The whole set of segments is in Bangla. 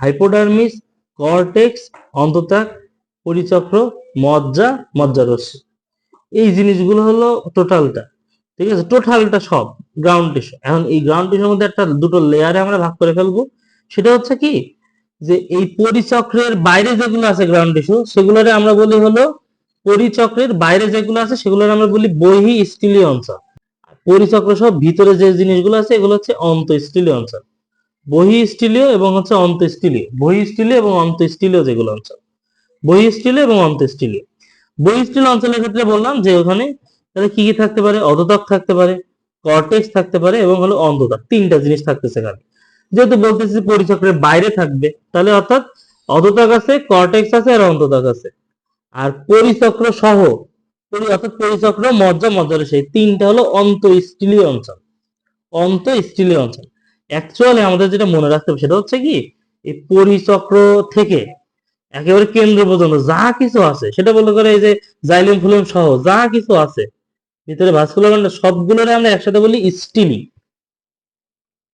হাইপোডার্মিস, কর্টেক্স, অন্ততাক, পরিচক্র, মজ্জা মজ্জারস্যি এই জিনিসগুলো হলো টোটালটা, ঠিক আছে? টোটালটা সব গ্রাউন্ড টিস্যু এখন এই গ্রাউন্ড টিস্যুর মধ্যে একটা দুটো লেয়ারে আমরা ভাগ করে ফেলব। সেটা হচ্ছে কি? যে এই পরিচক্রের বাইরে যেগুলো আছে গ্রাউন্ড টিস্যু সেগুলোরে আমরা বলি হলো পরিচক্রের বাইরে যেগুলো আছে, সেগুলোর আমরা বলি বহি স্টিলীয় অঞ্চল পরিচক্র সব ভিতরে যে জিনিসগুলো আছে, এগুলো হচ্ছে অন্ত স্টিলীয় অঞ্চল। বহি স্টিলীয় এবং হচ্ছে অন্ত স্টিলীয় বহি স্টিলীয় এবং অন্ত স্টিলীয় যেগুলো অঞ্চল। বহি স্টিলীয় এবং অন্ত স্টিলীয় বহি স্টিলীয় অঞ্চলের ক্ষেত্রে বললাম যে ওখানে তাহলে কি কি থাকতে পারে? অধতক থাকতে পারে কর্টেক্স থাকতে পারে এবং হলো অন্ধতক তিনটা জিনিস থাকতেছে এখানে। যেহেতু বলতেছি পরিচক্রের বাইরে থাকবে, তাহলে অর্থাৎ অধতক আছে কর্টেক্স আছে আর অন্ততক আছে। আর পরিচক্র সহ অর্থাৎ পরিচক্র মজ্জা মজ্জার সেই তিনটা হলো অন্ত স্টিলীয় অঞ্চল। অন্ত স্টিলীয় অঞ্চল। অ্যাকচুয়ালি আমাদের যেটা মনে রাখতে হবে সেটা হচ্ছে কি, এই পরিচক্র থেকে একেবারে কেন্দ্র পর্যন্ত যা কিছু আছে, সেটা বলতে করে এই যে জাইলিম ফুলিম সহ যা কিছু আছে, ভিতরে ভাস্কুলার সবগুলোরে আমরা একসাথে বলি স্টিলি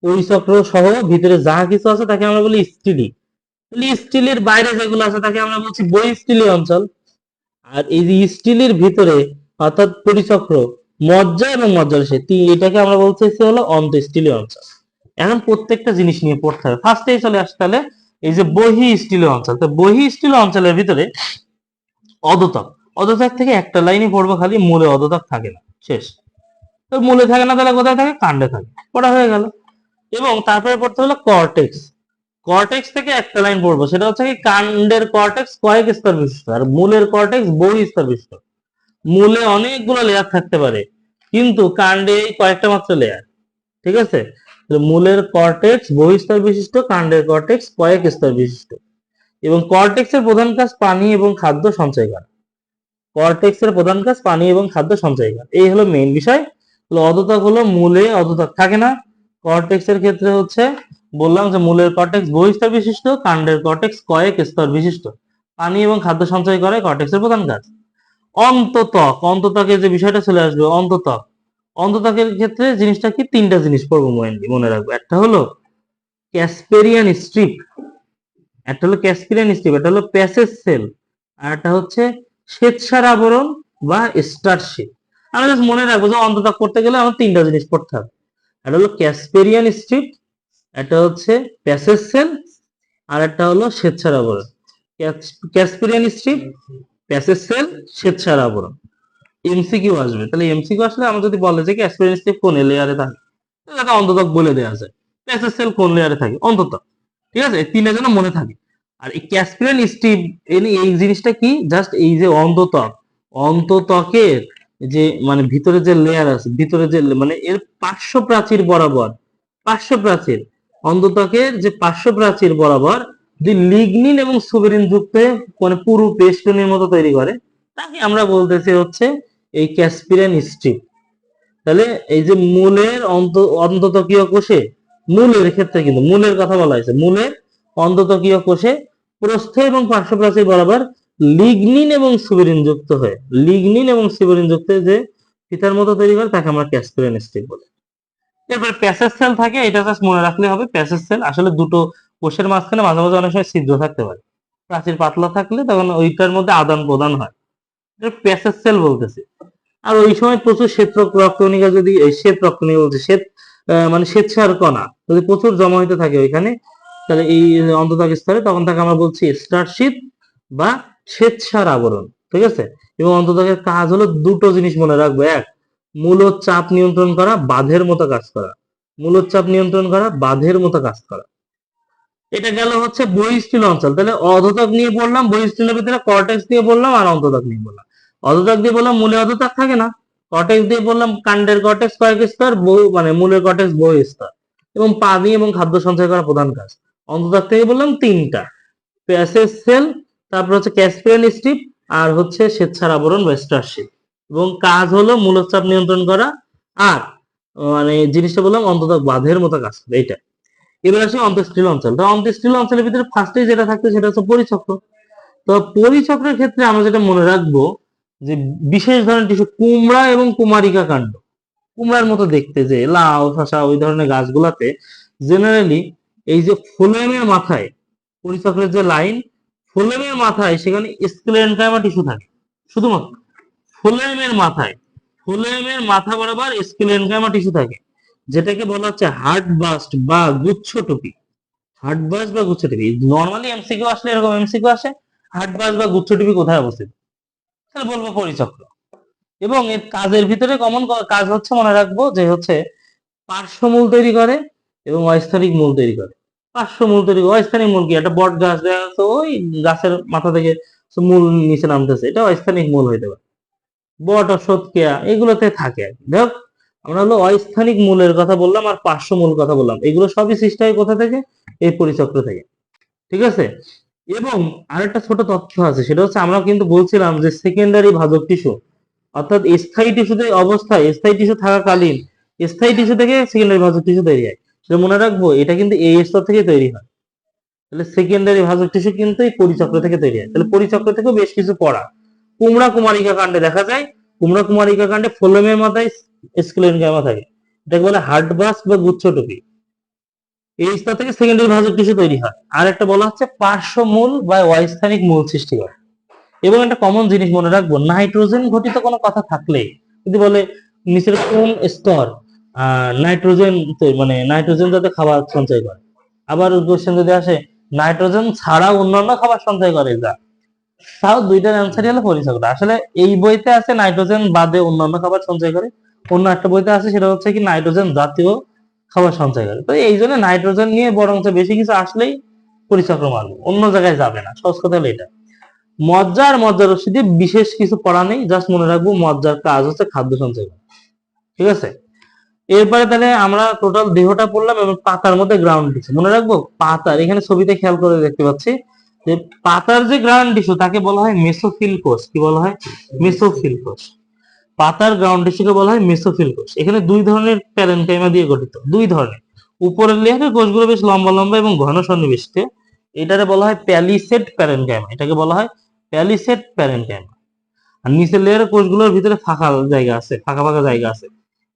পরিচক্র সহ ভিতরে যা কিছু আছে তাকে আমরা বলি স্টিলি স্টিলের বাইরে যেগুলো আছে তাকে আমরা বলছি বই স্টিলি অঞ্চল। আর এই যে স্টিলের ভিতরে অর্থাৎ পরিচক্র, মজ্জা এবং মজ্জার সে এটাকে আমরা বলছি হলো অন্ত স্টিলি অঞ্চল। এখন প্রত্যেকটা জিনিস নিয়ে পড়তে হবে। ফার্স্টেই চলে আসতে তাহলে এই যে বহি স্টিল অঞ্চল। তো বহি স্টিল অঞ্চলের ভিতরে অদতক। অদতক থেকে একটা লাইনই পড়ব খালি, মূলে অদতক থাকে না। শেষ। তো মূলে থাকে না তাহলে কোথায় থাকে? কাণ্ডে থাকে। পড়া হয়ে গেল। এবং তারপরে পড়তে হলো কর্টেক্স কর্টেক্স থেকে একটা লাইন পড়ব, সেটা হচ্ছে কি কাণ্ডের কর্টেক্স কয়েক স্তর বিশিষ্ট আর মূলের কর্টেক্স বহু স্তর বিশিষ্ট মূলে অনেকগুলো লেয়ার থাকতে পারে। কিন্তু কাণ্ডে কয়েকটা মাত্র লেয়ার ঠিক আছে? মূলের কর্টেক্স বহু স্তর বিশিষ্ট, কাণ্ডের কর্টেক্স কয়েক স্তর বিশিষ্ট। এবং কর্টেক্সের প্রধান কাজ পানি এবং খাদ্য সঞ্চয় করা। কর্টেক্সের প্রধান কাজ পানি এবং খাদ্য সঞ্চয় করা। এই হলো মেইন বিষয়। অদতক হলো মূলে অদতক থাকে না। কর্টেক্সের ক্ষেত্রে হচ্ছে, বললাম যে মূলের কর্টেক্স বহু স্তর বিশিষ্ট, কাণ্ডের কর্টেক্স কয়েক স্তর বিশিষ্ট। পানি এবং খাদ্য সঞ্চয় করে কর্টেক্সের প্রধান কাজ। অন্ততক অন্ততকের যে বিষয়টা চলে আসবে, অন্ততক। অন্ততকের ক্ষেত্রে জিনিসটা কি? তিনটা জিনিস পড়ব মেনলি মনে রাখব। একটা হলো ক্যাসপেরিয়ান স্ট্রিপ একটা হলো ক্যাসপেরিয়ান স্ট্রিপ একটা হলো প্যাসেজ সেল আর একটা হচ্ছে শ্বেতসার আবরণ বা স্টারশিপ আমি জাস্ট মনে রাখব যে অন্ততক করতে গেলে আমার তিনটা জিনিস পড়তে হবে। একটা হলো ক্যাসপেরিয়ান স্ট্রিপ একটা হচ্ছে প্যাসেজ সেল আর একটা হলো শ্বেতসার আবরণ। ক্যাসপেরিয়ান স্ট্রিপ প্যাসেজ সেল শ্বেতসার আবরণ। এমসিকিউ আসবে। তাহলে এমসিকিউ আসলে আমরা যদি বলে যে ক্যাসপেরিয়ান স্ট্রিপ কোন লেয়ারে থাকে? তাহলে তাকে অন্ততক বলে দেওয়া যায় সেল কোন লেয়ারে থাকে? অন্তত। ঠিক আছে? তিনটা যেন মনে থাকে। আর এই ক্যাসপিয়ান স্ট্রিপ এই জিনিসটা কি? জাস্ট এই যে অন্ততক অন্ততকের যে মানে ভিতরে যে লেয়ার আছে, ভিতরে যে মানে এর পার্শ্ব প্রাচীর বরাবর, পার্শ্ব প্রাচীর অন্ততকের যে পার্শ্ব প্রাচীর বরাবর যে লিগনিন এবং সুবেরিন যুক্ত মানে পুরো পেস্টনের মতো তৈরি করে, তাকে আমরা বলতেছি হচ্ছে এই ক্যাসপিরিয়ান স্ট্রিপ তাহলে এই যে মূলের অন্ত, অন্ততকীয় কোষে, মূলের ক্ষেত্রে কিন্তু, মূলের কথা বলা হয়েছে, মূলের অন্ততকীয় কোষে প্রস্থ এবং পার্শ্বপ্রাচীর বরাবর লিগনিন এবং সুবেরিন যুক্ত হয়ে লিগনিন এবং সুবেরিন যুক্ত যে ফিতার মতো তৈরি করে তাকে আমরা ক্যাসপিরিয়ান স্ট্রিপ বলি। এরপরে প্যাসেজ সেল থাকে, এটা জাস্ট মনে রাখলে হবে প্যাসেজ সেল আসলে দুটো কোষের মাঝখানে মাঝে মাঝে অনেক সময় ছিদ্র থাকতে পারে। প্রাচীর পাতলা থাকলে তখন ওইটার মধ্যে আদান প্রদান হয়। প্যাসেজ সেল বলতেছি। আর ওই সময় প্রচুর শ্বেত রক্তকণিকা যদি শ্বেত রক্তকণিকা বলছে শ্বেত মানে শ্বেতসার কণা যদি প্রচুর জমা হইতে থাকে ওইখানে, তাহলে এই অন্ততক স্তরে তখন তাকে আমরা বলছি স্টারশিপ বা শ্বেতসার আবরণ, ঠিক আছে? এবং অন্ততকের কাজ হলো দুটো জিনিস মনে রাখব, এক মূলত চাপ নিয়ন্ত্রণ করা, বাঁধের মতো কাজ করা। মূলত চাপ নিয়ন্ত্রণ করা, বাঁধের মতো কাজ করা। এটা গেল হচ্ছে বহিস্থিল অঞ্চল। তাহলে অধতক নিয়ে বললাম, বহিস্থিলের ভিতরে কর্টেক্স নিয়ে বললাম আর অন্ততক নিয়ে বললাম। অধতক দিয়ে বললাম মূলে অধতক থাকে না। কর্টেক্স দিয়ে বললাম কাণ্ডের কর্টেক্স কয়েক স্তর, বহু মানে মূলের কর্টেক্স বহু স্তর। এবং পানি এবং খাদ্য সঞ্চয় করা প্রধান কাজ। অন্ততক থেকে বললাম তিনটা। প্যাসেজ সেল, তারপর হচ্ছে ক্যাসপিয়ান স্ট্রিপ আর হচ্ছে স্বেচ্ছার আবরণ বা স্টারশিপ এবং কাজ হলো মূলচাপ নিয়ন্ত্রণ করা, আর মানে জিনিসটা বললাম অন্তত বাঁধের মতো কাজ করে, এইটা। এবার আসি অন্তঃস্টিল অঞ্চল। তো অন্তঃস্টিল অঞ্চলের ভিতরে ফার্স্টে যেটা থাকতো সেটা হচ্ছে পরিচক্র। তো পরিচক্রের ক্ষেত্রে আমরা যেটা মনে রাখব যে বিশেষ ধরনের টিস্যু কুমড়া এবং কুমারিকা কাণ্ড। কুমড়ার মতো দেখতে যে লাউ, শসা, ওই ধরনের গাছগুলাতে জেনারেলি এই যে ফোলেমের মাথায়, পরিচক্রের যে লাইন ফোলেমের মাথায় সেখানে স্ক্লেনকাইমা টিস্যু থাকে। শুধুমাত্র ফোলেমের মাথায়, ফোলেমের মাথা বরাবর স্ক্লেনকাইমা টিস্যু থাকে। যেটাকে বলা হচ্ছে হার্ট বাস্ট বা গুচ্ছ টুপি। হার্ট বাস বা গুচ্ছ টুপি। নর্মালি এমসিকিউ আসলে এরকম এমসিকিউ আসে। হার্ট বাস বা গুচ্ছ টুপি কোথায় অবস্থিত? তাহলে বলব পরিচক্র। এবং এর কাজের ভিতরে কমন কাজ হচ্ছে, মনে রাখব যে হচ্ছে পার্শ্বমূল তৈরি করে এবং অস্থানিক মূল তৈরি করে। পার্শ্বমূল তৈরি করে, অস্থানিক মূল কি? একটা বট গাছ দেখা যাচ্ছে ওই গাছের মাথা থেকে মূল নিচে নামতেছে, এটা অস্থানিক মূল হইতে পারে। বট অসৎকেয়া এগুলোতে থাকে আর কি। দেখ, আমরা হলো অস্থানিক মূলের কথা বললাম আর পার্শ্ব মূল কথা বললাম। এগুলো সবই সৃষ্টি হয় কোথা থেকে? এই পরিচক্র থেকে। ঠিক আছে? এবং আরেকটা ছোট তথ্য আছে, সেটা হচ্ছে আমরা কিন্তু বলছিলাম যে সেকেন্ডারি ভাজক টিস্যু অর্থাৎ স্থায়ী টিস্যুতে অবস্থায় স্থায়ী টিস্যু থাকাকালীন, স্থায়ী টিস্যু থেকে সেকেন্ডারি ভাজক টিস্যু তৈরি হয়। সেটা মনে রাখব, এটা কিন্তু এই স্তর থেকে তৈরি হয়। তাহলে সেকেন্ডারি ভাজক টিস্যু কিন্তু এই পরিচক্র থেকে তৈরি হয়। তাহলে পরিচক্র থেকেও বেশ কিছু পড়া কুমড়া কুমারিকা কাণ্ডে দেখা যায়, কুমড়া কুমারিকা কাণ্ডে ফোলোমের মাথায় স্কেলেন গামা থাকে। এটাকে বলে হার্ট বাস বা গুচ্ছ টুপি। এই স্তর থেকে সেকেন্ডারি ভাজক টিস্যু তৈরি হয়। আর একটা বলা হচ্ছে পার্শ্ব মূল বা অস্থানিক মূল সৃষ্টি করে। এবং একটা কমন জিনিস মনে রাখব নাইট্রোজেন ঘটিত কোনো কথা থাকলে, যদি বলে নিচের কোন স্তর নাইট্রোজেন মানে নাইট্রোজেন যাতে খাবার সঞ্চয় করে। আবার কোশ্চেন যদি আসে নাইট্রোজেন ছাড়া অন্যান্য খাবার সঞ্চয় করে, যা তাও দুইটার অ্যান্সারই হলো পরিচক্র আসলে এই বইতে আছে নাইট্রোজেন বাদে অন্যান্য খাবার সঞ্চয় করে। অন্য একটা বইতে আছে, সেটা হচ্ছে কি নাইট্রোজেন জাতীয় খাবার সঞ্চয় করে। তো এই জন্য নাইট্রোজেন নিয়ে বরঞ্চ বেশি কিছু আসলেই পরিচক্র মারবো। অন্য জায়গায় যাবে না। সহজ কথা এটা। মজ্জা আর মজ্জার রশ্মিতে বিশেষ কিছু পড়া নেই। জাস্ট মনে রাখব, মজ্জার কাজ হচ্ছে খাদ্য সঞ্চয় করা। ঠিক আছে? এরপরে তাহলে আমরা টোটাল দেহটা পড়লাম এবং পাতার মধ্যে গ্রাউন্ড টিস্যু মনে রাখব, পাতার, এখানে ছবিতে খেয়াল করে দেখতে পাচ্ছি যে পাতার যে গ্রাউন্ড টিস্যু তাকে বলা হয় মেসোফিল কোষ কি বলা হয়? মেসোফিল কোষ পাতার গ্রাউন্ড টিস্যুকে বলা হয় মেসোফিল কোষ এখানে দুই ধরনের প্যারেনকাইমা দিয়ে গঠিত, দুই ধরনের। উপরের লেয়ারের কোষগুলো বেশ লম্বা লম্বা এবং ঘন সন্নিবেশিত এটারে বলা হয় প্যালিসেট প্যারেনকাইমা এটাকে বলা হয় প্যালিসেট প্যারেনকাইমা আর নিচের লেয়ারের কোষগুলোর ভিতরে ফাঁকা জায়গা আছে, ফাঁকা ফাঁকা জায়গা আছে।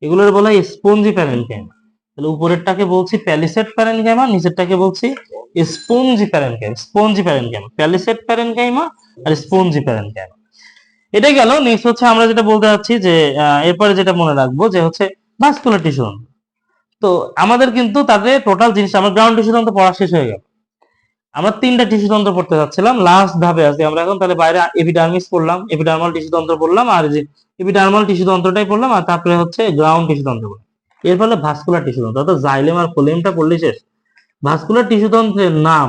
এগুলোর বলা হয় স্পঞ্জি প্যারেনকাইমা তাহলে উপরেরটাকে বলছি প্যালিসেট প্যারেনকাইমা নিচেরটাকে বলছি spongy parenchyma spongy parenchyma palisade parenchyma আর স্পঞ্জি প্যারেনকাইমা এটা গেল। নেক্সট হচ্ছে আমরা যেটা বলতে যাচ্ছি যে এরপরে যেটা মনে রাখব যে হচ্ছে ভাস্কুলার টিস্যু তো আমাদের কিন্তু তাদের টোটাল জিনিস, আমার গ্রাউন্ড টিস্যু তন্ত্র পড়া শেষ হয়ে গেল। আমরা তিনটা টিস্যু তন্ত্র পড়তে যাচ্ছিলাম। লাস্ট ধাপে আছি। আমরা এখন তাহলে বাইরে এপিডার্মিস পড়লাম এপিডার্মাল টিস্যু তন্ত্র পড়লাম, আর যে এপিডার্মাল টিস্যু তন্ত্রটাই পড়লাম, আর তারপরে হচ্ছে গ্রাউন্ড টিস্যু তন্ত্র এর ফলে ভাস্কুলার টিস্যু তন্ত্র, অর্থাৎ জাইলেম আর ফোলেমটা পড়লে শেষ। ভাস্কুলার টিস্যু তন্ত্রের নাম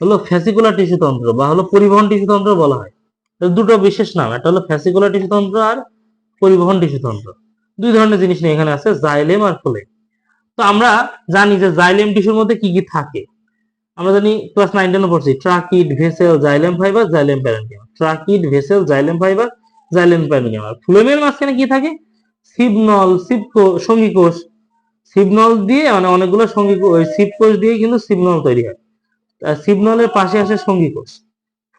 হলো ফ্যাসিকুলার টিস্যু তন্ত্র, বা হলো পরিবহন টিস্যু তন্ত্র বলা হয়। দুটো বিশেষ নাম, একটা হলো ফ্যাসিকুলার টিস্যু তন্ত্র আর পরিবহন টিস্যু তন্ত্র। দুই ধরনের জিনিস নিয়ে এখানে আছে, জাইলেম আর ফোলেম। তো আমরা জানি যে জাইলেম টিস্যুর মধ্যে কি কি থাকে। আমরা জানি ক্লাস নাইন, টেনে পড়ছি, tracheid vessel xylem fibre, xylem parenchyma tracheid vessel xylem fibre, xylem parenchyma ফ্লোমের মাঝখানে কি থাকে? সিবনল সিপ সঙ্গী কোষ সিবনল দিয়ে মানে অনেকগুলো সঙ্গী সিপ কোষ দিয়ে কিন্তু সিবনল তৈরি হয়। সিবনলের পাশে আসে সঙ্গী কোষ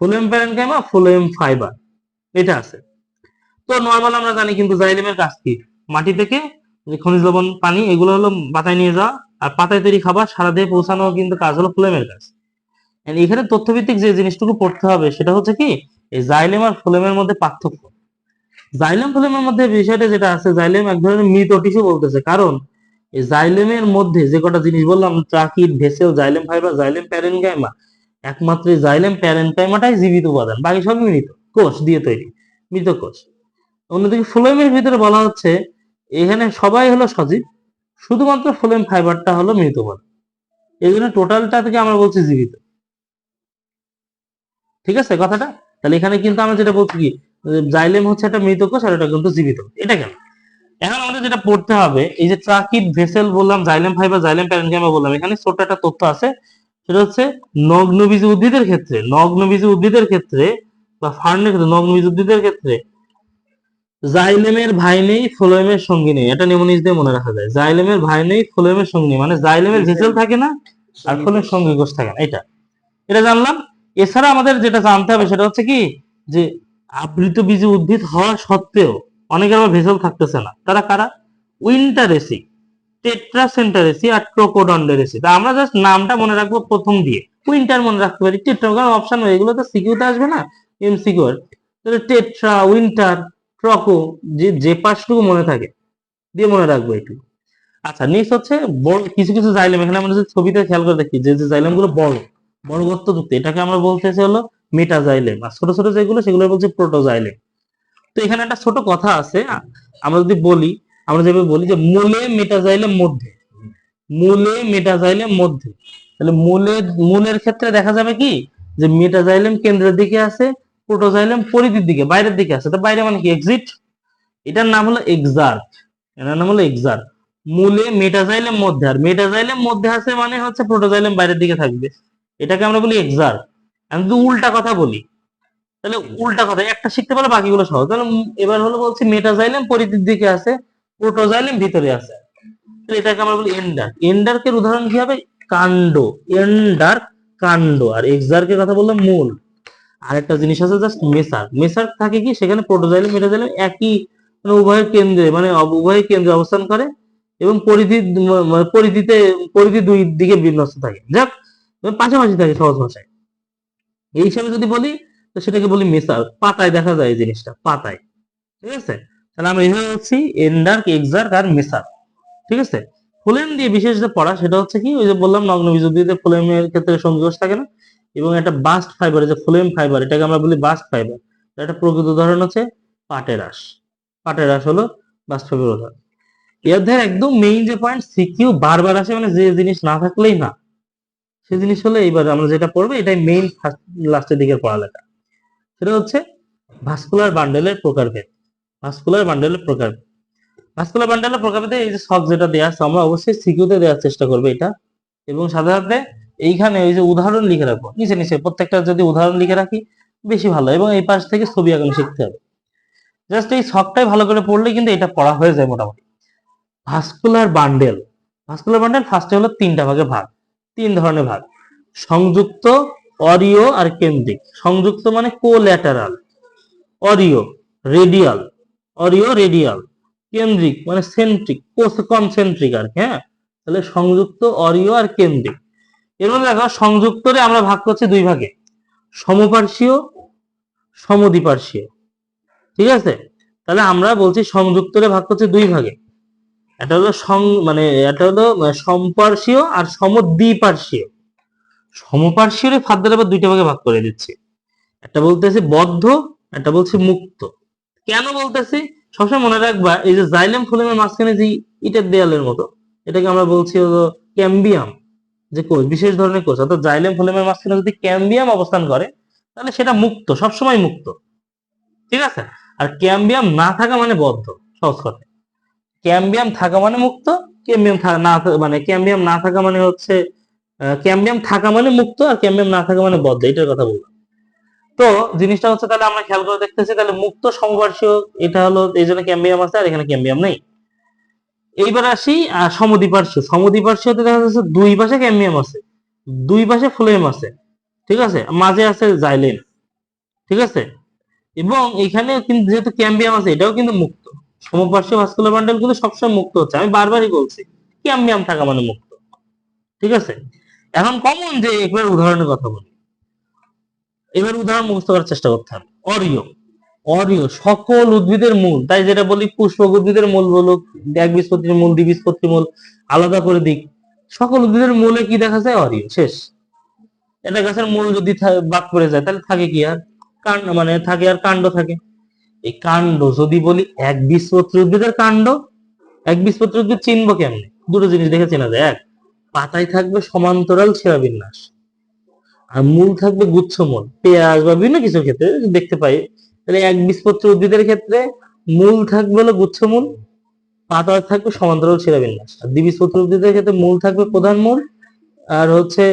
ফ্লোয়েম প্যারেনকাইমা ফ্লোয়েম ফাইবার এটা আছে। তো নর্মাল আমরা জানি কিন্তু জাইলেমের কাজ কি? মাটি থেকে যে খনিজ লবণ, পানি, এগুলো হলো পাতায় নিয়ে যাওয়া, আর পাতায় তৈরি খাবার সারা দেহে পৌঁছানো কিন্তু কাজ হলো ফ্লোয়েমের কাজ। এখানে তথ্যভিত্তিক যে জিনিসটুকু পড়তে হবে, সেটা হচ্ছে কি? এই জাইলেম আর ফ্লোয়েমের মধ্যে পার্থক্য। জাইলেম ফ্লোয়েমের মধ্যে বিষয়টা যেটা আছে জাইলেম এক ধরনের মৃত টিস্যু বলতেছে। কারণ এই জাইলেমের মধ্যে যে কটা জিনিস বললাম tracheid vessel xylem fibre xylem parenchyma একমাত্র জাইলেম প্যারেনকাইমাটাই জীবিত উপাদান। বাকি সব মৃত। কোষ দিয়ে তৈরি। মৃত কোষ। অন্যদিকে ফ্লোয়েমের ভিতরে বলা হচ্ছে, এখানে সবাই হলো সজীব, শুধুমাত্র ফ্লোয়েম ফাইবারটা হলো মৃত উপাদান। এই জন্য টোটালটা থেকে আমরা বলছি জীবিত। ঠিক আছে কথাটা? তাহলে এখানে কিন্তু আমরা যেটা বলছি কি জাইলেম হচ্ছে একটা মৃত কোষ আর এটা কিন্তু জীবিত। এটা কেন? এখন আমাদের যেটা পড়তে হবে, এই যে ট্রাকিড ভেসেল বললাম, জাইলেম ফাইবার, জাইলেম প্যারেনকাইমা বললাম, এখানে ছোট্ট একটা তথ্য আছে সেটা হচ্ছে নগ্নবীজ উদ্ভিদের ক্ষেত্রে নগ্নবীজ উদ্ভিদের ক্ষেত্রে বা ফার্নের ক্ষেত্রে নগ্নবীজ উদ্ভিদের ক্ষেত্রে জাইলেমের ভাই নেই ফ্লোয়েমের সঙ্গী নেই। এটা নেমোনিজ দিয়ে মনে রাখা যায়। জাইলেমের ভাই নেই ফ্লোয়েমের সঙ্গী মানে জাইলেমের ভেসেল থাকে না আর ফ্লোয়েমের সঙ্গী কোষ থাকে না। এটা এটা জানলাম। এছাড়া আমাদের যেটা জানতে হবে সেটা হচ্ছে কি যে আবৃত বীজ উদ্ভিদ হওয়া সত্ত্বেও অনেকের আবার ভেসেল থাকতেছে না। তারা কারা? উইন্টারেসি টেট্রাসেন্টারেসি আর ট্রোকোডন্ডারেসি তা আমরা জাস্ট নামটা মনে রাখব প্রথম দিয়ে। উইন্টার মনে রাখতে পারি। টেট্রা কারণ অপশন এগুলো তো সিকিউতে আসবে না? এমসিকিউ তাহলে টেট্রা উইন্টার ট্রকো যে যে পাঁচটুকু মনে থাকে, দিয়ে মনে রাখব একটু। আচ্ছা নেক্সট হচ্ছে বড় কিছু কিছু জাইলেম এখানে আমরা যদি ছবিতে খেয়াল করে দেখি, যে যে জাইলেমগুলো বড় বড় গর্তযুক্ত, এটাকে আমরা বলতেছি হলো মেটাজাইলেম আর ছোট ছোট যেগুলো, সেগুলো বলছে প্রোটোজাইলেম তো এখানে একটা ছোট কথা আছে, আমরা যদি বলি আমরা যেভাবে বলি যে মূলে মেটাজাইলেম মধ্যে। মূলে মেটাজাইলেম মধ্যে। তাহলে মূলে, মূলের ক্ষেত্রে দেখা যাবে কি? যে মেটাজাইলেম কেন্দ্রের দিকে আছে প্রোটোজাইলেম পরিধির দিকে, বাইরের দিকে আছে। তো বাইরে মানে কি? এক্সিট এটার নাম হলো এক্সার্ট এটার নাম হলো এক্সার্ট মূলে মেটাজাইলেম মধ্যে। আর মেটাজাইলেম মধ্যে আছে মানে হচ্ছে প্রোটোজাইলেম বাইরের দিকে থাকবে। এটাকে আমরা বলি এক্সার্ট আমি যদি উল্টা কথা বলি, তাহলে উল্টা কথা, একটা শিখতে পারলে বাকিগুলো সহজ। তাহলে এবার হলো বলছি মেটাজাইলেম পরিধির দিকে আছে প্রোটোজাইলেম ভিতরে আছে। এটাকে আমরা বলি এন্ডার এন্ডার্কের উদাহরণ কি হবে? কাণ্ড। এন্ডার কাণ্ড। আর এক্সার্কের কথা বললাম মূল। আর একটা জিনিস আছে জাস্ট মেসার। মেসার থাকে কি? সেখানে প্রোটোজাইলেম মেটাজাইলেম একই মানে উভয়ের কেন্দ্রে মানে উভয়ের কেন্দ্রে অবস্থান করে এবং পরিধি ম- ম- পরিধিতে, পরিধি দুই দিকে বিন্যস্ত থাকে। যাক মানে পাশাপাশি থাকে সহজ ভাষায়। এই হিসাবে যদি বলি, তো সেটাকে বলি মেসার। পাতায় দেখা যায় এই জিনিসটা, পাতায়। ঠিক আছে? তাহলে আমরা এখানে হচ্ছি এন্ডার্ক এক্সার্ক আর মেসার। ঠিক আছে? ফোলেম দিয়ে বিশেষ যে পড়া, সেটা হচ্ছে কি? ওই যে বললাম, নগ্ন বিদ্যুৎ ফোলেমের ক্ষেত্রে সংযোগ থাকে না? এবং একটা বাস্ট ফাইবার যে ফোলেম ফাইবার এটাকে আমরা বলি বাস্ট ফাইবার একটা প্রকৃত উদাহরণ হচ্ছে পাটেরাস পাটেরাস হলো বাস্ট ফাইবার উদাহরণ। এর ধারে একদম মেইন যে পয়েন্ট সিকিউ বারবার আসে মানে যে জিনিস না থাকলেই না। সে জিনিস হলো এইবার আমরা যেটা পড়ব, এটাই মেইন লাস্টের দিকের পড়ালেখা। সেটা হচ্ছে ভাস্কুলার বান্ডেলের প্রকারভেদ। ভাস্কুলার বান্ডেলের প্রকারভেদ ভাস্কুলার বান্ডেলের প্রকারভেদে এই যে শখ যেটা দেওয়া আছে, আমরা অবশ্যই সিকিউতে দেওয়ার চেষ্টা করব এটা। এবং সাধারণত এইখানে ওই যে উদাহরণ লিখে রাখব। নিচে নিচে প্রত্যেকটা যদি উদাহরণ লিখে রাখি, বেশি ভালো। এবং এই পাশ থেকে ছবি আঁকানো শিখতে হবে। জাস্ট এই শখটাই ভালো করে পড়লে কিন্তু এটা পড়া হয়ে যায় মোটামুটি। ভাস্কুলার বান্ডেল ভাস্কুলার বান্ডেল ফার্স্টে হলো তিনটা ভাগে ভাগ। তিন ধরনের ভাগ। সংযুক্ত, অরিও আর কেন্দ্রিক। সংযুক্ত মানে কোল্যাটারাল অরিও রেডিয়াল অরিও রেডিয়াল কেন্দ্রিক মানে সেন্ট্রিক কনসেন্ট্রিক আর হ্যাঁ? তাহলে সংযুক্ত অরিও আর কেন্দ্রিক। এর মধ্যে দেখো সংযুক্তরে আমরা ভাগ করছি দুই ভাগে। সমপার্শ্বীয় সমদ্বিপার্শ্বীয়। ঠিক আছে? তাহলে আমরা বলছি সংযুক্তরে ভাগ করছি দুই ভাগে। এটা হলো সং মানে এটা হলো আহ, সমপার্শ্বীয় আর সমদ্বিপার্শ্বীয়। সমপার্শ্বীয় ফাদ্দার আবার দুইটা ভাগে ভাগ করে দিচ্ছি। একটা বলতেছি বদ্ধ একটা বলছে মুক্ত। কেন বলতেছি? সবসময় মনে রাখবা, এই যে জাইলেম ফুলেমের মাঝখানে যে ইটের দেয়ালের মতো, এটাকে আমরা বলছি হলো ক্যাম্বিয়াম। যে কোষ, বিশেষ ধরনের কোষ। অর্থাৎ জাইলেম ফুলেমের মাঝখানে যদি ক্যাম্বিয়াম অবস্থান করে, তাহলে সেটা মুক্ত, সবসময় মুক্ত। ঠিক আছে? আর ক্যাম্বিয়াম না থাকা মানে বদ্ধ, সহজ কথা। ক্যাম্বিয়াম থাকা মানে মুক্ত, ক্যাম্বিয়াম না মানে ক্যাম্বিয়াম না থাকা মানে হচ্ছে ক্যাম্বিয়াম থাকা মানে মুক্ত আর ক্যাম্বিয়াম না থাকা মানে বদ্ধ, এটার কথা বললাম। তো জিনিসটা হচ্ছে তাহলে আমরা খেয়াল করে দেখতেছি, তাহলে মুক্ত সংঘর্ষীয় এটা হলো এই জন্য ক্যাম্বিয়াম আছে আর এখানে ক্যাম্বিয়াম নেই। এইবার আসি সমদ্বিপার্শ্ব সমদ্বিপার্শ্বতে দেখা যাচ্ছে দুই পাশে ক্যাম্বিয়াম আছে, দুই পাশে ফ্লোয়েম আছে, ঠিক আছে? মাঝে আছে জাইলেন, ঠিক আছে? এবং এখানে কিন্তু যেহেতু ক্যাম্বিয়াম আছে, এটাও কিন্তু মুক্ত। সমপার্শ্ব ভাস্কুলার বান্ডেল কিন্তু সবসময় মুক্ত হচ্ছে। আমি বারবারই বলছি, ক্যাম্বিয়াম থাকা মানে মুক্ত, ঠিক আছে? এখন কমন যে একবার উদাহরণের কথা বলি। এবার উদাহরণ মুখস্থ করার চেষ্টা করতে হবে। অরিও। অরিও সকল উদ্ভিদের মূল। তাই যেটা বলি, পুষ্পক উদ্ভিদের মূল বলুক একবীজপত্রীর মূল দ্বিবীজপত্রী মূল, আলাদা করে দিক। সকল উদ্ভিদের মূলে কি দেখা যায়? অরিও। শেষ। এটা গাছের মূল যদি বাদ পড়ে যায়, তাহলে থাকে কি আর? কাণ্ড মানে থাকে আর কাণ্ড থাকে। এই কাণ্ড যদি বলি, এক বীজপত্রী উদ্ভিদের কাণ্ড, এক বীজপত্রী উদ্ভিদ চিনবো কেমনে? দুটো জিনিস দেখে চেনা যায় এক, পাতায় থাকবে সমান্তরাল ছেঁড়া বিন্যাস। আর মূল থাকবে গুচ্ছমূল। পেঁয়াজ বা বিভিন্ন কিছুর ক্ষেত্রে দেখতে পাই। তাহলে এক বীজপত্র উদ্ভিদের ক্ষেত্রে মূল থাকবে হলো গুচ্ছমূল পাতায় থাকবে সমান্তরাল ছেঁড়া বিন্যাস আর দ্বিবীজপত্র উদ্ভিদের ক্ষেত্রে মূল থাকবে প্রধান মূল, আর হচ্ছে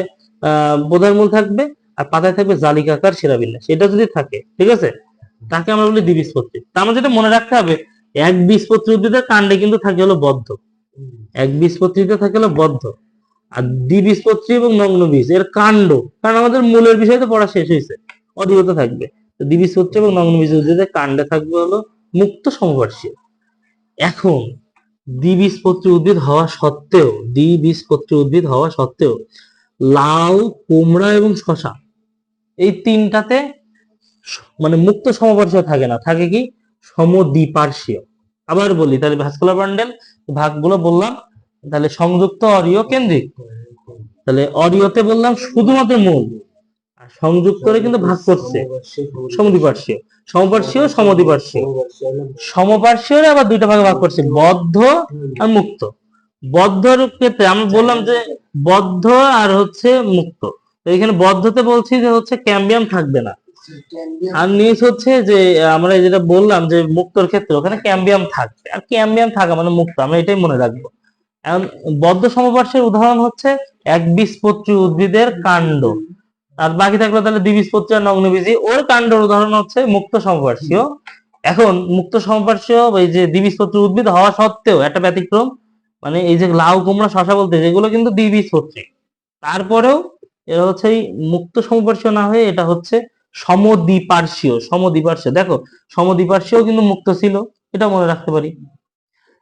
প্রধান মূল থাকবে আর পাতায় থাকবে জালিকাকার শিরা বিন্যাস এটা যদি থাকে, ঠিক আছে? তাকে আমরা বলি দ্বিবীজপত্রী তার মানে যেটা মনে রাখতে হবে, এক বীজপত্রী উদ্ভিদের কাণ্ডে কিন্তু থাকে হলো বদ্ধ। এক বীজপত্রীতে থাকে হলো বদ্ধ। আর দ্বিবীজপত্রী এবং নগ্ন বীজ এর কাণ্ড। কারণ আমাদের মূলের বিষয়ে তো পড়া শেষ হয়েছে অধিকতা থাকবে। তো দ্বিবীজপত্রী এবং নগ্ন বীজ উদ্ভিদের কাণ্ডে থাকবে হলো মুক্ত সমপার্শ্বীয় এখন দ্বিবীজপত্রী উদ্ভিদ হওয়া সত্ত্বেও, দ্বিবীজপত্রী উদ্ভিদ হওয়া সত্ত্বেও লাউ, কুমড়া এবং শশা এই তিনটাতে মানে মুক্ত সমপার্শ্বীয় থাকে না, থাকে কি? সমদ্বিপার্শ্বীয়। আবার বলি, তাহলে ভাস্কুলার বান্ডেল ভাগগুলো বললাম তাহলে সংযুক্ত অরিয় কেন্দ্রিক। তাহলে অরিয়তে বললাম শুধুমাত্র মূল। আর সংযুক্ত করে কিন্তু ভাগ করছে। সমদ্বিপার্শ্বীয়। সমপার্শ্বীয় সমদ্বিপার্শ্বীয়। সমপার্শ্বীয় আবার দুইটা ভাগে ভাগ করছে, বদ্ধ আর মুক্ত। বদ্ধর ক্ষেত্রে আমি বললাম যে বদ্ধ আর হচ্ছে মুক্ত। এখানে বদ্ধতে বলছি যে হচ্ছে ক্যাম্বিয়াম থাকবে না। আর নিচ হচ্ছে যে আমরা যেটা বললাম যে মুক্তর ক্ষেত্রে ওখানে ক্যাম্বিয়াম থাকবে। আর ক্যাম্বিয়াম থাকা মানে মুক্ত আমরা এটাই মনে রাখব। বদ্ধ সমপার্শ্বের উদাহরণ হচ্ছে একবীজপত্রী উদ্ভিদের কাণ্ড। আর বাকি থাকল তাহলে দ্বিবীজপত্রী আর নগ্নবীজী। ওর কাণ্ডের উদাহরণ হচ্ছে মুক্ত সমপার্শ্বীয়। এখন মুক্ত সমপার্শ্বীয় এই যে দ্বিবীজপত্রী উদ্ভিদ হওয়া সত্ত্বেও একটা ব্যতিক্রম মানে এই যে লাউ, কুমড়া, শশা বলতে যেগুলো কিন্তু দ্বিবীজপত্রী তারপরেও এটা হচ্ছে এই মুক্ত সমপার্শ্বীয় না হয়ে এটা হচ্ছে সমদ্বিপার্শ্বীয় সমদ্বিপার্শ্বীয়। দেখো, সমদ্বিপার্শ্বীয় কিন্তু মুক্ত ছিল, এটা মনে রাখতে পারি।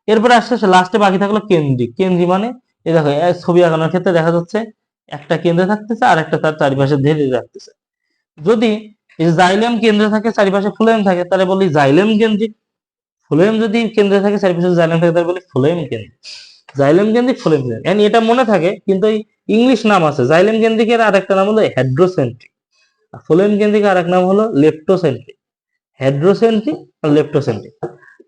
এরপরে আস্তে আস্তে লাস্টে বাকি থাকল কেন্দ্রিক কেন্দ্রিক মানে এই দেখো ছবি আঁকানোর ক্ষেত্রে দেখা যাচ্ছে একটা কেন্দ্রে থাকতেছে আর একটা তার চারিপাশে ধীরে রাখতেছে। যদি জাইলেম কেন্দ্রে থাকে, চারিপাশে ফ্লোয়েম থাকে, তাহলে বলি জাইলেম কেন্দ্রিক ফ্লোয়েম যদি কেন্দ্রে থাকে, চারিপাশে জাইলেম থাকে, তাহলে বলি ফ্লোয়েম কেন্দ্রিক জাইলেম কেন্দ্রিক ফ্লোয়েম কেন্দ্রিক এটা মনে থাকে, কিন্তু এই ইংলিশ নাম আছে। জাইলেম কেন্দ্রিকের আর একটা নাম হলো হেড্রোসেন্ট্রিক আর ফ্লোয়েম কেন্দ্রিক আর এক নাম হলো লেপ্টোসেন্ট্রিক হেড্রোসেন্ট্রিক আর লেপ্টোসেন্ট্রিক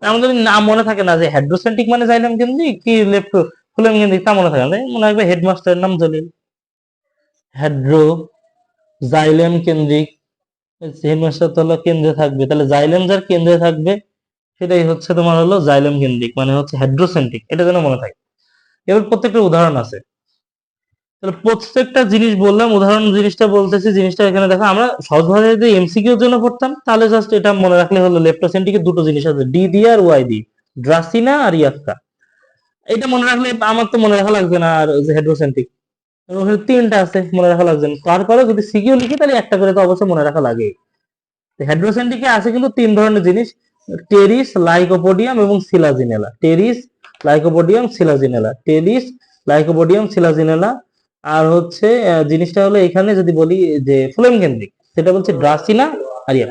আমাদের নাম মনে থাকে না যে হেড্রোসেন্ট্রিক মানে জাইলেম কেন্দ্রিক কি লেপ্টো ফ্লোয়েম কেন্দ্রিক তা মনে থাকে না। মনে রাখবে হেডমাস্টারের নাম জলিল। হেড্রো জাইলেম কেন্দ্রিক। হেডমাস্টার তো হলো কেন্দ্রে থাকবে। তাহলে জাইলেম যার কেন্দ্রে থাকবে, সেটাই হচ্ছে তোমার হলো জাইলেম কেন্দ্রিক মানে হচ্ছে হেড্রোসেন্ট্রিক এটা যেন মনে থাকে। এবার প্রত্যেকটা উদাহরণ আছে। তাহলে প্রত্যেকটা জিনিস বললাম, উদাহরণ জিনিসটা বলতেছি, জিনিসটা এখানে দেখো, আমরা সহজভাবে যদি এমসিকিউ জন্য পড়তাম, তাহলে জাস্ট এটা মনে রাখলে হলো লেপ্টোসেন্ট্রিকের দুটো জিনিস আছে ডি দিয়ে আর ওয়াই দিয়ে ড্রাসিনা আর ইয়াক্কা এটা মনে রাখলে আমার তো মনে রাখা লাগবে না আর হেড্রোসেন্ট্রিক ওখানে তিনটা আছে, মনে রাখা লাগবে না। তারপরে যদি সিকিউ লিখি, তাহলে একটা করে তো অবশ্যই মনে রাখা লাগে। হেড্রোসেন্ট্রিকে আছে কিন্তু তিন ধরনের জিনিস টেরিস লাইকোপোডিয়াম এবং selaginella pteris lycopodium selaginella pteris lycopodium selaginella আর হচ্ছে জিনিসটা হলো এখানে যদি বলি যে ফ্লোয়েম কেন্দ্রিক, সেটা বলছে ড্রাসিনা আর ইয়া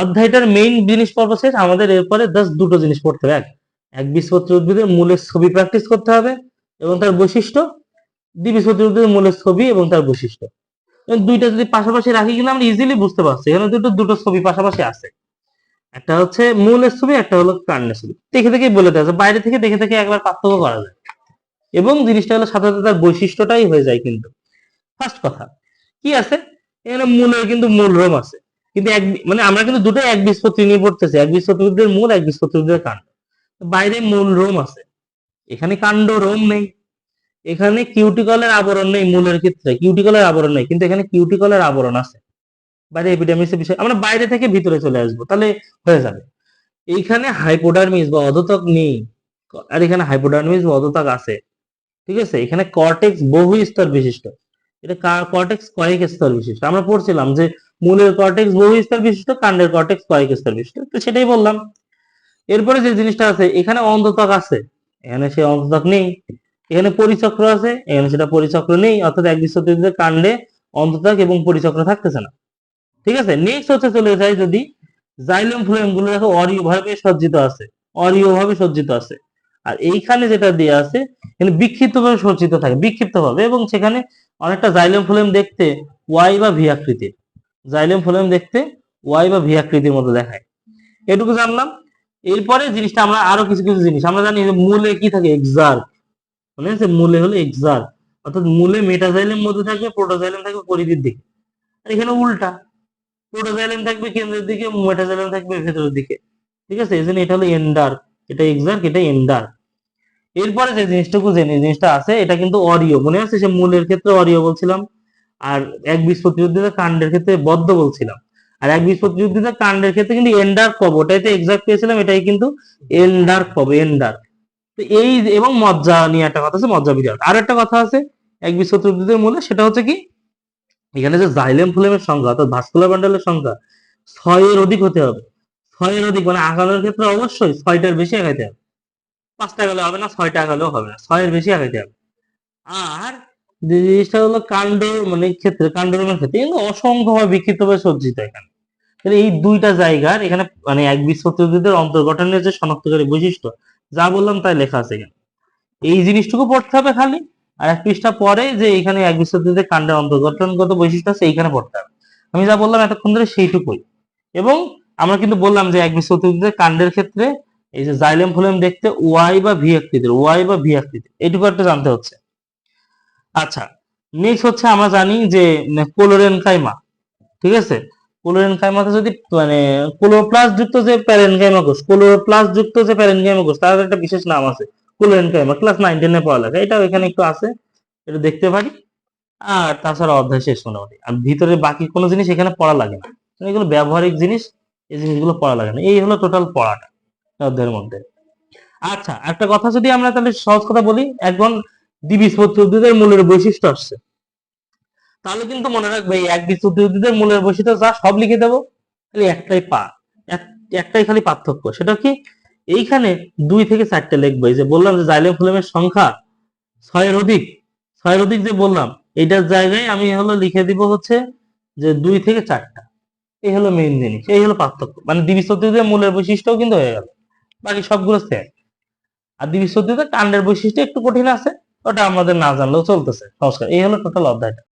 অধ্যায়টার মেইন জিনিস পর্ব শেষ, আমাদের এরপরে জাস্ট দুটো জিনিস পড়তে হবে, এক এক বীজপত্র উদ্ভিদের মূলের ছবি প্র্যাকটিস করতে হবে এবং তার বৈশিষ্ট্য দ্বিবীজপত্র উদ্ভিদের মূলের ছবি এবং তার বৈশিষ্ট্য। দুইটা যদি পাশাপাশি রাখি কিন্তু আমরা ইজিলি বুঝতে পারছি, এখানে দুটো দুটো ছবি পাশাপাশি আছে। একটা হচ্ছে মূলের ছবি, একটা হলো কান্ডের ছবি। দেখে দেখে বলে দেওয়া আছে, বাইরে থেকে দেখে দেখে একবার পার্থক্য করা যায়। এবং জিনিসটা হলো সাথে সাথে তার বৈশিষ্ট্যটাই হয়ে যায় কিন্তু। ফার্স্ট কথা, কি আছে? এখানে মূলের কিন্তু মূল রোম আছে। কিন্তু এক মানে আমরা কিন্তু দুটো এক বীজপত্রী নিয়ে পড়তেছি, এক বীজপত্রী উদ্ভিদের মূল, এক বীজপত্রী উদ্ভিদের কাণ্ড। বাইরে মূল রোম আছে। এখানে কাণ্ড রোম নেই। এখানে কিউটিকলের আবরণ নেই মূলের ক্ষেত্রে। কিউটিকলের আবরণ নেই, কিন্তু এখানে কিউটিকলের আবরণ আছে। বাইরে এপিডেমিক্সের বিষয়, আমরা বাইরে থেকে ভিতরে চলে আসব, তাহলে হয়ে যাবে। এইখানে হাইপোডার্মিস বা অধতক নেই। আর এখানে হাইপোডার্মিস বা অধতক আছে। ঠিক আছে? এখানে কর্টেক্স বহু স্তর বিশিষ্ট। এটা কর্টেক্স কয়েক স্তর বিশিষ্ট। আমরা পড়ছিলাম যে মূলের কর্টেক্স বহু স্তর বিশিষ্ট, কাণ্ডের কর্টেক্স কয়েক স্তর বিশিষ্ট। তো সেটাই বললাম। এরপরে যে জিনিসটা আছে, এখানে অন্ততক আছে। এখানে সে অন্ততক নেই। এখানে পরিচক্র আছে। এখানে সেটা পরিচক্র নেই। অর্থাৎ এক বিশ্ববিদ্যালয়ের কাণ্ডে অন্ততক এবং পরিচক্র থাকতেছে না। ঠিক আছে? নেক্সট হচ্ছে চলে যায় যদি জাইলম ফ্লোয়েমগুলো দেখো অরিয় ভাবে সজ্জিত আছে। অরিয় ভাবে সজ্জিত আছে। আর এইখানে যেটা দেয়া আছে, এখানে বিক্ষিপ্ত ভাবে সজ্জিত থাকে বিক্ষিপ্ত ভাবে এবং সেখানে অনেকটা জাইলেম ফ্লোয়েম দেখতে ওয়াই বা ভি আকৃতির জাইলেম ফ্লোয়েম দেখতে ওয়াই বা ভি আকৃতির মতো দেখায়। এটুকু জানলাম। এরপরে জিনিসটা আমরা আরও কিছু কিছু জিনিস, আমরা জানি মূলে কি থাকে? এক্সার্ক মনে আছে? মূলে হলো এক্সার্ক অর্থাৎ মূলে মেটাজাইলেম মধ্যে থাকবে প্রোটোজাইলেম থাকবে পরিধির দিকে। আর এখানে উল্টা। প্রোটোজাইলেম থাকবে কেন্দ্রের দিকে মেটাজাইলেম থাকবে ভেতরের দিকে। ঠিক আছে? এই জন্য এটা হলো এন্ডার এটা এক্সার্ক এটা এন্ডার এরপরে যে জিনিসটুকু যে জিনিসটা আছে, এটা কিন্তু অরিও মনে আছে সে মূলের ক্ষেত্রে অরিও বলছিলাম? আর এক বীজপত্রী উদ্ভিদের কাণ্ডের ক্ষেত্রে বদ্ধ বলছিলাম। আর এক বীজপত্রী উদ্ভিদের কাণ্ডের ক্ষেত্রে কিন্তু এন্ডার কব, ওটাই তো এক্সাক্ট পেয়েছিলাম, এটাই কিন্তু এন্ডার পাবো এন্ডার তো এই এবং মজ্জা নিয়ে একটা কথা আছে, মজ্জা বিরাট। আর একটা কথা আছে, এক বীজপত্রী উদ্ভিদের মূলে, সেটা হচ্ছে কি? এখানে যে জাইলেম ফুলেমের সংখ্যা, অর্থাৎ ভাস্কুলার বান্ডেলের সংখ্যা, ছয়ের অধিক হতে হবে। ছয়ের অধিক মানে আগানোর ক্ষেত্রে অবশ্যই ছয়টার বেশি আগাইতে হবে। পাঁচটা গেলে হবে না, ছয়টা গেলেও হবে না, ছয়ের বেশি আগাইতে হবে। আর যে জিনিসটা হলো কাণ্ড মানে ক্ষেত্রে কাণ্ডরমের ক্ষেত্রে কিন্তু অসংখ্যভাবে বিক্ষিপ্তভাবে সজ্জিত এখানে। তাহলে এই দুইটা জায়গার এখানে মানে এক উদ্ভিদের অন্তর্গঠনের যে শনাক্তকারী বৈশিষ্ট্য, যা বললাম তাই লেখা আছে এখানে। এই জিনিসটুকু পড়তে হবে খালি, আর এক পৃষ্ঠা পরে যে এখানে এক উদ্ভিদের কাণ্ডের অন্তর্গঠনগত বৈশিষ্ট্য আছে, এইখানে পড়তে হবে। আমি যা বললাম এতক্ষণ ধরে সেইটুকুই। এবং আমরা কিন্তু বললাম যে এক উদ্ভিদের কাণ্ডের ক্ষেত্রে এই যে জাইলেম ফোলেম দেখতে ওয়াই বা ভি আকৃতির ওয়াই বা ভি আকৃতির এইটুকু একটা জানতে হচ্ছে। আচ্ছা নেক্সট হচ্ছে আমরা জানি যে কোলোরেন কাইমা ঠিক আছে? কোলোরেন কাইমাতে যদি মানে ক্লোরোপ্লাস্ট যুক্ত যে প্যারেনকাইমা কোষ ক্লোরোপ্লাস্ট যুক্ত যে প্যারেনকাইমা কোষ তার একটা বিশেষ নাম আছে কোলোরেন কাইমা ক্লাস নাইন টেনে পড়া লাগে এটাও এখানে একটু আছে, এটা দেখতে পারি। আর তাছাড়া অধ্যায় শেষ মোটামুটি। আর ভিতরে বাকি কোনো জিনিস এখানে পড়া লাগে না। এগুলো ব্যবহারিক জিনিস, এই জিনিসগুলো পড়া লাগে না। এই হলো টোটাল পড়াটা। অধ্যায়ের মধ্যে। আচ্ছা একটা কথা যদি আমরা তাহলে সহজ কথা বলি এখন দ্বিবীজপত্রী উদ্ভিদের মূলের বৈশিষ্ট্য আসছে। তাহলে কিন্তু মনে রাখবে, এই এক বীজপত্রী উদ্ভিদের মূলের বৈশিষ্ট্য যা সব লিখে দেবো, খালি একটাই পা, এক- একটাই খালি পার্থক্য, সেটা কি? এইখানে দুই থেকে চারটে লিখব যে বললাম যে জাইলেম ফিল্মের সংখ্যা ছয়ের অধিক ছয়ের অধিক যে বললাম, এইটার জায়গায় আমি হলো লিখে দিব হচ্ছে যে দুই থেকে চারটা। এই হলো মেইন জিনিস, এই হলো পার্থক্য মানে দ্বিবীজপত্রীদের মূলের বৈশিষ্ট্যও কিন্তু হয়ে গেল। বাকি সবগুলো সেম আর দ্বিবীজপত্রীদের কাণ্ডের বৈশিষ্ট্য একটু কঠিন আছে, ওটা আমাদের না জানলেও চলতেছে। সংস্কার এই হলো টোটাল অধ্যায়টা